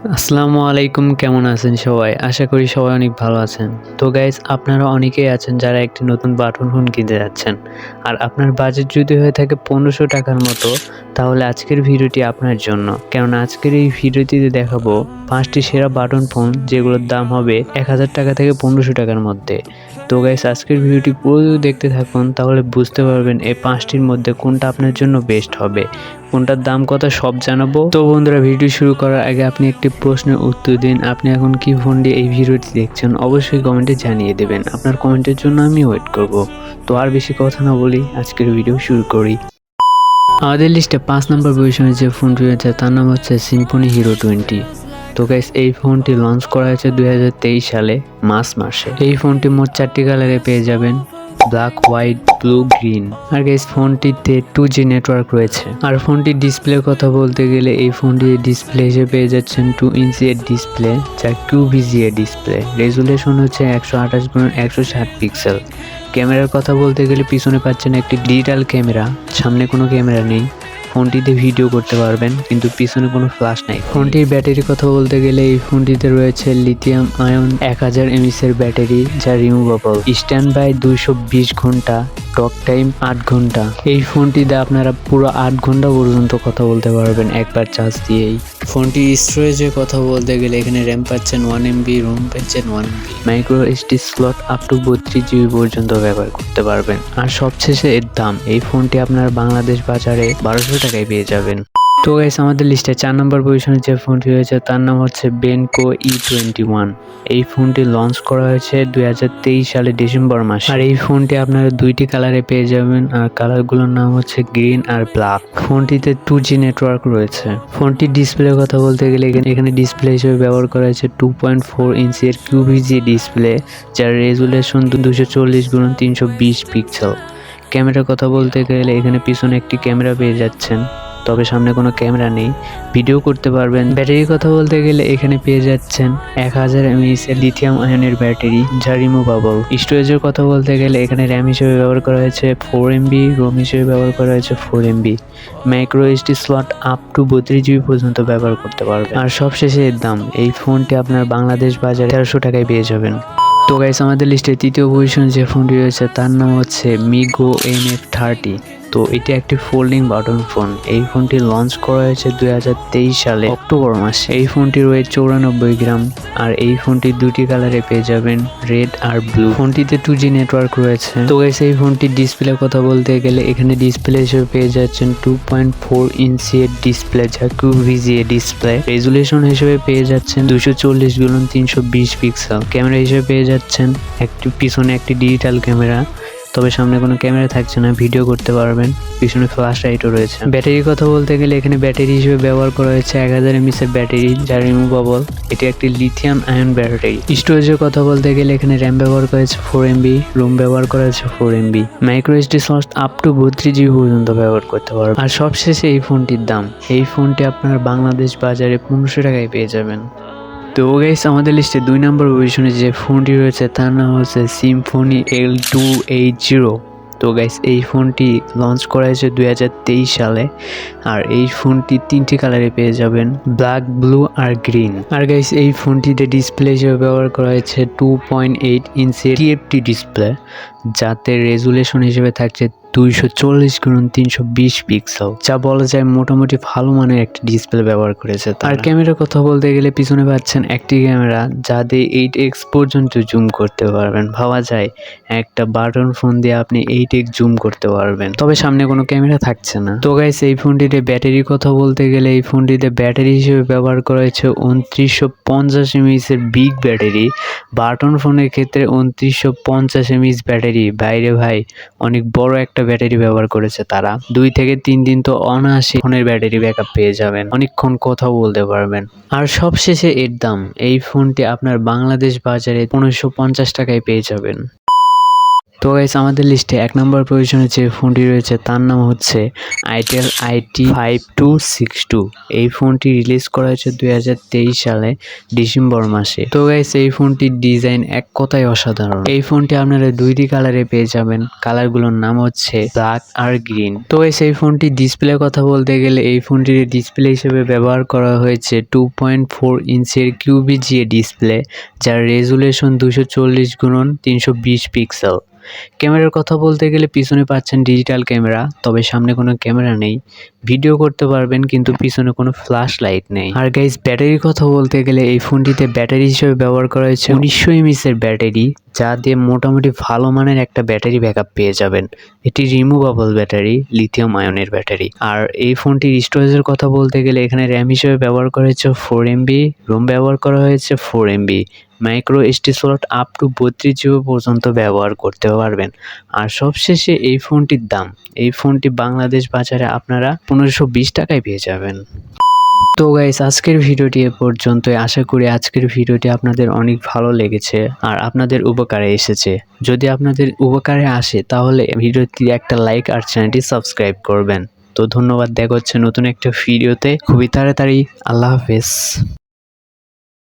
আসসালামু আলাইকুম, কেমন আছেন সবাই? আশা করি সবাই অনেক ভালো আছেন। তো গাইজ আপনারা অনেকেই আছেন যারা একটি নতুন বাটন ফোন কিনতে যাচ্ছেন। আর আপনার বাজেট যদি হয়ে থাকে পনেরোশো টাকার মতো তাহলে আজকের ভিডিওটি আপনার জন্য। কেননা আজকের এই ভিডিওটিতে দেখাবো পাঁচটি সেরা বাটন ফোন, যেগুলোর দাম হবে এক হাজার টাকা থেকে পনেরোশো টাকার মধ্যে। তো গাইস আজকের ভিডিওটি পুরো দেখতে থাকুন, তাহলে বুঝতে পারবেন এই পাঁচটির মধ্যে কোনটা আপনার জন্য বেস্ট হবে। কোনটার দাম কত সব জানাব। তো বন্ধুরা, ভিডিও শুরু করার আগে আপনি একটি প্রশ্নের উত্তর দিন। আপনি এখন কি ফোন দিয়ে এই ভিডিওটি দেখছেন, অবশ্যই কমেন্টে জানিয়ে দেবেন। আপনার কমেন্টের জন্য আমি ওয়েট করব। তো আর বেশি কথা না বলি আজকের ভিডিও শুরু করি। আমাদের লিস্টে পাঁচ নম্বর পজিশনে যে ফোনটি রয়েছে, তার নাম হচ্ছে সিম্ফনি হিরো টোয়েন্টি তো গাইস এই ফোনটি লঞ্চ করা হয়েছে দুই হাজার তেইশ সালে, মার্চ মাসে। এই ফোনটি মোট চারটি কালারে পেয়ে যাবেন। ব্ল্যাক হোয়াইট ব্লু গ্রিন আর গাইস ফোনটিতে টু জি নেটওয়ার্ক রয়েছে। আর ফোনটির ডিসপ্লে কথা বলতে গেলে এই ফোনটির ডিসপ্লে হিসেবে পেয়ে যাচ্ছেন টু ইঞ্চি এর ডিসপ্লে যা কিউ এর ডিসপ্লে রেজুলেশন হচ্ছে একশো আঠাশ একশো ষাট পিক্সেল ক্যামেরার কথা বলতে গেলে পিছনে পাচ্ছেন একটি ডিজিটাল ক্যামেরা সামনে কোনো ক্যামেরা নেই। ফোনটিতে ভিডিও করতে পারবেন, কিন্তু পিছনে কোনো ফ্ল্যাশ নাই। ফোনটির ব্যাটারির কথা বলতে গেলে এই ফোনটিতে রয়েছে লিথিয়াম আয়ন এক হাজার এর ব্যাটারি, যা রিমুভেবল স্ট্যান্ড বাই দুইশো বিশ ঘণ্টা টক টাইম আট ঘণ্টা। এই ফোনটিতে আপনারা পুরো আট ঘণ্টা পর্যন্ত কথা বলতে পারবেন, একবার চার্জ দিয়েই। ফোনটির স্টোরেজের কথা বলতে গেলে এখানে র্যাম পাচ্ছেন ওয়ান এমবি রোম পাচ্ছেন one MB micro SD slot up to বত্রিশ জিবি পর্যন্ত ব্যবহার করতে পারবেন। আর সবশেষে এর দাম। এই ফোনটি আপনার বাংলাদেশ বাজারে বারোশো টাকায় পেয়ে যাবেন। তো গাইস আমাদের লিস্টে চার নম্বর পজিশনে যে ফোনটি রয়েছে, তার নাম হচ্ছে বেনকো ই টোয়েন্টি ওয়ান এই ফোনটি লঞ্চ করা হয়েছে দুই হাজার তেইশ সালে ডিসেম্বর মাসে। আর এই ফোনটি আপনারা দুইটি কালারে পেয়ে যাবেন, আর কালারগুলোর নাম হচ্ছে গ্রিন আর ব্ল্যাক ফোনটিতে টু জি নেটওয়ার্ক রয়েছে। ফোনটির ডিসপ্লের কথা বলতে গেলে এখানে এখানে ডিসপ্লে হিসেবে ব্যবহার করা হয়েছে টু পয়েন্ট ফোর ইঞ্চের কিউভিজি ডিসপ্লে যার রেজুলেশন দুশো চল্লিশ গুণ তিনশো বিশ পিক্সেল ক্যামেরার কথা বলতে গেলে এখানে পিছনে একটি ক্যামেরা পেয়ে যাচ্ছেন। তবে সামনে কোনো ক্যামেরা নেই। ভিডিও করতে পারবেন। ব্যাটারির কথা বলতে গেলে এখানে পেয়ে যাচ্ছেন এক হাজার এমএইচ এর লিথিয়াম আয়নের ব্যাটারি, যা রিমুভেবল স্টোরেজের কথা বলতে গেলে এখানে র্যাম হিসেবে ব্যবহার করা হয়েছে ফোর এমবি রোম হিসেবে ব্যবহার করা হয়েছে four MB micro SD slot up to বত্রিশ জিবি পর্যন্ত ব্যবহার করতে পারবেন। আর সবশেষে এর দাম, এই ফোনটি আপনার বাংলাদেশ বাজারে তেরোশো টাকায় পেয়ে যাবেন। তো গাইস আমাদের লিস্টে তৃতীয় পজিশন যে ফোনটি রয়েছে, তার নাম হচ্ছে মিগো এম এফ থার্টি তো এটি একটি ফোল্ডিং বাটন ফোন এই ফোনটি লঞ্চ করা হয়েছে দুই হাজার তেইশ সালে অক্টোবর মাসে। এই ফোনটির ওয়েট চৌরানব্বই গ্রাম আর এই ফোনটি দুটি কালারে পেয়ে যাবেন রেড আর ব্লু ফোনটিতে টু জি নেটওয়ার্ক রয়েছে। তো গাইস এই ফোনটির ডিসপ্লে কথা বলতে গেলে এখানে ডিসপ্লে হিসেবে পেয়ে যাচ্ছেন টু পয়েন্ট ফোর ইঞ্চি এর ডিসপ্লে যা কিউ ভিজিএ ডিসপ্লে রেজুলেশন হিসেবে পেয়ে যাচ্ছেন দুশো চল্লিশ গুণ তিনশো বিশ পিক্সেল ক্যামেরা হিসেবে পেয়ে যাচ্ছেন একটি, পিছনে একটি ডিজিটাল ক্যামেরা তবে সামনে কোনো ক্যামেরা থাকছে না, ভিডিও করতে পারবেন। পিছনে ফ্ল্যাশ লাইটও রয়েছে। ব্যাটারির কথা বলতে গেলে এখানে ব্যাটারি হিসেবে ব্যবহার করা হয়েছে এক হাজার এমএসের ব্যাটারি যা রিমুভেবল এটি একটি লিথিয়াম আয়ন ব্যাটারি স্টোরেজের কথা বলতে গেলে এখানে র্যাম ব্যবহার করা হয়েছে ফোর এমবি রুম ব্যবহার করা হয়েছে four MB micro SD slot up to বত্রিশ জিবি পর্যন্ত ব্যবহার করতে পারবেন। আর সবশেষে এই ফোনটির দাম। এই ফোনটি আপনার বাংলাদেশ বাজারে পনেরোশো টাকায় পেয়ে যাবেন। তো গাইস আমাদের লিস্টে দুই নম্বর পজিশনে যে ফোনটি রয়েছে, তার নাম হচ্ছে Symphony L two eight zero তো গাইস এই ফোনটি লঞ্চ করা হয়েছে দুই হাজার তেইশ সালে, আর এই ফোনটি তিনটি কালারে পেয়ে যাবেন ব্ল্যাক ব্লু আর গ্রিন আর গাইস এই ফোনটিতে ডিসপ্লে হিসেবে ব্যবহার করা হয়েছে টু পয়েন্ট এইট ইঞ্চের টিএফটি ডিসপ্লে যাতে রেজুলেশন হিসেবে থাকছে দুইশো চল্লিশ গুণ তিনশো বিশ পিক্সেল যা বলা যায় মোটামুটি ভালো মানের একটি ডিসপ্লে ব্যবহার করেছে আর ক্যামেরার কথা বলতে গেলে পিছনে পাচ্ছেন একটি ক্যামেরা যা দিয়ে এইট এক্স পর্যন্ত জুম করতে পারবেন। ভাবা যায় একটা বাটন ফোন দিয়ে আপনি এইট এক্স জুম করতে পারবেন। তবে সামনে কোনো ক্যামেরা থাকছে না। তো গাইস এই ফোনটিতে ব্যাটারির কথা বলতে গেলে এই ফোনটিতে ব্যাটারি হিসেবে ব্যবহার করা হয়েছে উনত্রিশশো পঞ্চাশ এমএইচ এর বিগ ব্যাটারি বাটন ফোনের ক্ষেত্রে উনত্রিশশো পঞ্চাশ এমএইচ ব্যাটারি। বাইরে ভাই অনেক বড় একটা ব্যাটারি ব্যবহার করেছে তারা। দুই থেকে তিন দিন তো অনায়াসে ফোনের ব্যাটারি ব্যাকআপ পেয়ে যাবেন। অনেকক্ষণ কথাও বলতে পারবেন। আর সবশেষে এর দাম। এই ফোনটি আপনার বাংলাদেশ বাজারে পনেরোশো পঞ্চাশ টাকায় পেয়ে যাবেন। তো গাইস আমাদের লিস্টে এক নম্বর পজিশনে যে ফোনটি রয়েছে, তার নাম হচ্ছে itel IT five two six two এই ফোনটি রিলিজ করা হয়েছে দুই হাজার তেইশ সালে ডিসেম্বর মাসে। তো গাইস এই ফোনটির ডিজাইন এক কথায় অসাধারণ। এই ফোনটি আপনারা দুইটি কালারে পেয়ে যাবেন। কালারগুলোর নাম হচ্ছে ব্ল্যাক আর গ্রিন তো গাইস এই ফোনটি ডিসপ্লে কথা বলতে গেলে, এই ফোনটির ডিসপ্লে হিসেবে ব্যবহার করা হয়েছে টু পয়েন্ট ফোর ইঞ্চের কিউবিজিএ ডিসপ্লে যার রেজুলেশন দুশো চল্লিশ গুণন তিনশো বিশ পিক্সেল ক্যামেরার কথা বলতে গেলে পিছনে পাচ্ছেন ডিজিটাল ক্যামেরা তবে সামনে কোনো ক্যামেরা নেই। ভিডিও করতে পারবেন, কিন্তু পিছনে কোনো ফ্ল্যাশ লাইট নেই। আর গাইজ ব্যাটারির কথা বলতে গেলে এই ফোনটিতে ব্যাটারি হিসেবে ব্যবহার করা হয়েছে উনিশশো এমএসের ব্যাটারি যা দিয়ে মোটামুটি ভালো মানের একটা ব্যাটারি ব্যাকআপ পেয়ে যাবেন। এটি রিমুভেবল ব্যাটারি লিথিয়াম আয়নের ব্যাটারি আর এই ফোনটির স্টোরেজের কথা বলতে গেলে এখানে র্যাম হিসেবে ব্যবহার করা হয়েছে ফোর এমবি রোম ব্যবহার করা হয়েছে four MB micro SD slot up to বত্রিশ জিবি পর্যন্ত ব্যবহার করতে পারবেন। আর সবশেষে এই ফোনটির দাম। এই ফোনটি বাংলাদেশ বাজারে আপনারা পনেরোশো বিশ টাকায় পেয়ে যাবেন। তো গাইস আজকের ভিডিওটি এ পর্যন্তই। আশা করি আজকের ভিডিওটি আপনাদের অনেক ভালো লেগেছে আর আপনাদের উপকারে এসেছে। যদি আপনাদের উপকারে আসে, তাহলে ভিডিওটি একটা লাইক আর চ্যানেলটি সাবস্ক্রাইব করবেন। তো ধন্যবাদ, দেখা হচ্ছে নতুন একটা ভিডিওতে। খুবই তাড়াতাড়ি, আল্লাহ হাফেজ।